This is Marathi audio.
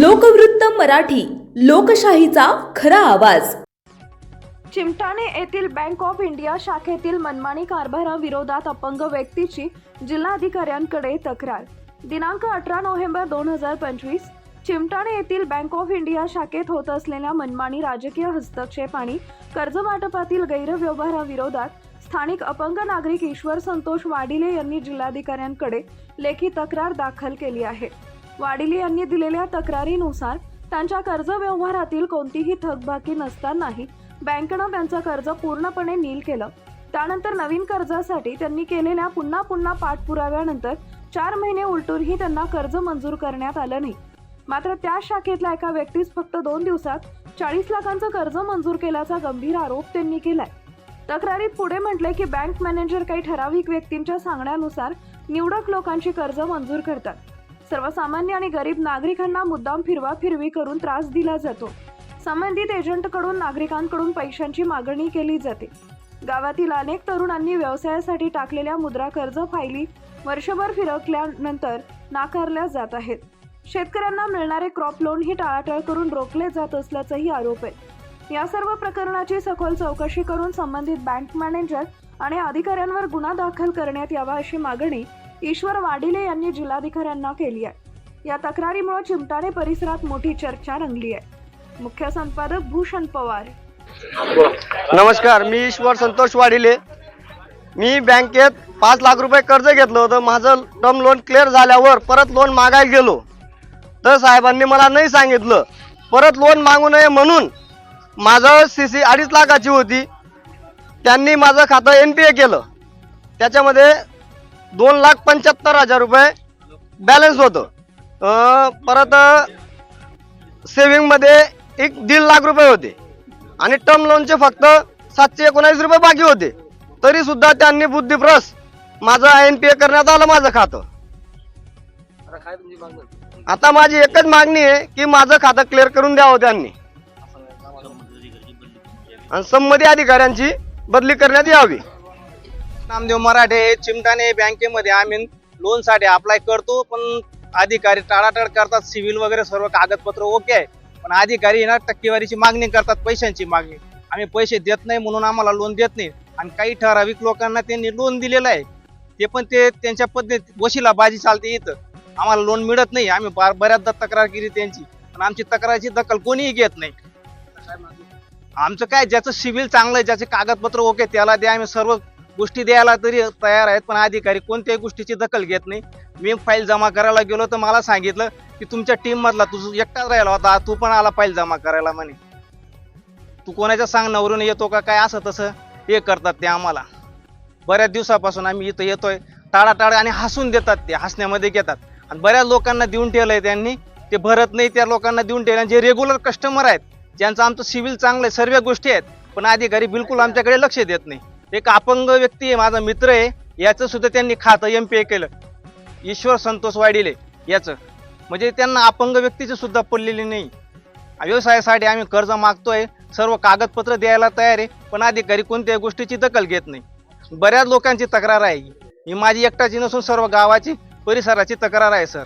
लोकवृत्त मराठी लोकशाहीचा खरा आवाज. चिमटाणे येथील बँक ऑफ इंडिया शाखेतील मनमानी कारभाराविरोधात अपंग व्यक्तीची जिल्हाधिकाऱ्यांकडे तक्रार. दिनांक अठरा नोव्हेंबर दोन हजार पंचवीस चिमटाणे येथील बँक ऑफ इंडिया शाखेत होत असलेल्या मनमानी राजकीय हस्तक्षेप आणि कर्जवाटपातील गैरव्यवहाराविरोधात स्थानिक अपंग नागरिक ईश्वर संतोष वाडिले यांनी जिल्हाधिकाऱ्यांकडे लेखी तक्रार दाखल केली आहे. वाडिली यांनी दिलेल्या तक्रारीनुसार त्यांच्या कर्ज व्यवहारातील कोणतीही थकबाकी नसतानाही बँकेनं त्यांचं कर्ज पूर्णपणे नील केलं. त्यानंतर नवीन कर्जासाठी त्यांनी केलेल्या पुन्हा पुन्हा पाठपुराव्यानंतर चार महिने उलटूनही त्यांना कर्ज मंजूर करण्यात आलं नाही. मात्र त्या शाखेतल्या एका व्यक्तीस फक्त दोन दिवसात चाळीस लाखांचं कर्ज मंजूर केल्याचा गंभीर आरोप त्यांनी केलाय. तक्रारीत पुढे म्हटले की बँक मॅनेजर काही ठराविक व्यक्तींच्या सांगण्यानुसार निवडक लोकांची कर्ज मंजूर करतात. सर्वसामान्य आणि गरीब नागरिकांना मुद्दाम फिरवा फिरवी करून त्रास दिला जातो. संबंधित एजंटकडून नागरिकांकडून पैशांची मागणी केली जाते. गावातील अनेक तरुणांनी व्यवसायासाठी टाकलेल्या मुद्रा कर्ज फायली वर्षभर फिरकल्यानंतर नाकारल्या जात आहेत. शेतकऱ्यांना मिळणारे क्रॉप लोन ही टाळाटाळ करून रोखले जात असल्याचाही आरोप आहे. या सर्व प्रकरणाची सखोल चौकशी करून संबंधित बँक मॅनेजर आणि अधिकाऱ्यांवर गुन्हा दाखल करण्यात यावा अशी मागणी ईश्वर वाडिले यांनी जिल्हाधिकाऱ्यांना केली आहे. या तक्रारीमुळे चिमटाणे परिसरात मोठी चर्चा रंगली आहे. मुख्य संपादक भूषण पवार. नमस्कार मी ईश्वर संतोष वाडिले मी बँकेत पाच लाख रुपये कर्ज घेतलं होतं. माझं टर्म लोन क्लिअर झाल्यावर परत लोन मागायला गेलो. तर साहेबांनी मला नाही सांगितलं. परत लोन मागू नये म्हणून माझं सी सी अडीच लाखाची होती. त्यांनी माझं खातं एन पी ए केलं. त्याच्यामध्ये दोन लाख पंच्याहत्तर हजार रुपये बॅलन्स होतं. परत सेविंगमध्ये एक दीड लाख रुपये होते. आणि टर्म लोनचे फक्त सातशे एकोणावीस रुपये बाकी होते. तरी सुद्धा त्यांनी बुद्धिप्रस माझं एन पी ए करण्यात आलं माझं खातं. आता माझी एकच मागणी आहे की माझं खातं क्लिअर करून द्यावं त्यांनी. आणि संमती अधिकाऱ्यांची बदली करण्यात यावी. नामदेव मराठे चिमटाणे बँकेमध्ये आम्ही लोनसाठी अप्लाय करतो पण अधिकारी टाळाटाळ करतात सिव्हिल वगैरे सर्व कागदपत्र ओके आहे. पण अधिकारी ना टक्केवारीची मागणी करतात पैशांची मागणी. आम्ही पैसे देत नाही म्हणून आम्हाला लोन देत नाही. आणि काही ठराविक लोकांना त्यांनी लोन दिलेलं आहे. ते पण ते त्यांच्या पद्धती वशिला बाजी चालते इथं. आम्हाला लोन मिळत नाही. आम्ही बार- बऱ्याचदा तक्रार केली त्यांची. पण आमची तक्रारची दखल कोणीही घेत नाही. आमचं काय ज्याचं सिव्हिल चांगलं आहे ज्याचे कागदपत्र ओके त्याला द्या. आम्ही सर्व गोष्टी द्यायला तरी तयार आहेत पण अधिकारी कोणत्याही गोष्टीची दखल घेत नाही. मी फाईल जमा करायला गेलो तर मला सांगितलं की तुमच्या टीममधला तू एकटाच राहिला होता तू पण आला फाईल जमा करायला म्हणे. तू कोणाच्या सांगण्यावरून येतो का काय असं तसं हे करतात ते आम्हाला. बऱ्याच दिवसापासून आम्ही इथं येतोय टाळाटाळ आणि हसून देतात ते हसण्यामध्ये घेतात. आणि बऱ्याच लोकांना देऊन ठेवलंय त्यांनी ते भरत नाही त्या लोकांना देऊन ठेवलं जे रेग्युलर कस्टमर आहेत ज्यांचं आमचं सिव्हिल चांगलं आहे सर्व गोष्टी आहेत पण अधिकारी बिलकुल आमच्याकडे लक्ष देत नाही. एक अपंग व्यक्ती आहे माझा मित्र आहे. याचं सुद्धा त्यांनी खातं एम पी ए केलं. ईश्वर संतोष वाडिले याचं. म्हणजे त्यांना अपंग व्यक्तीची सुद्धा पडलेली नाही. व्यवसायासाठी आम्ही कर्ज मागतोय सर्व कागदपत्र द्यायला तयार आहे पण अधिकारी कोणत्याही गोष्टीची दखल घेत नाही. बऱ्याच लोकांची तक्रार आहे. ही माझी एकटाची नसून सर्व गावाची परिसराची तक्रार आहे सर.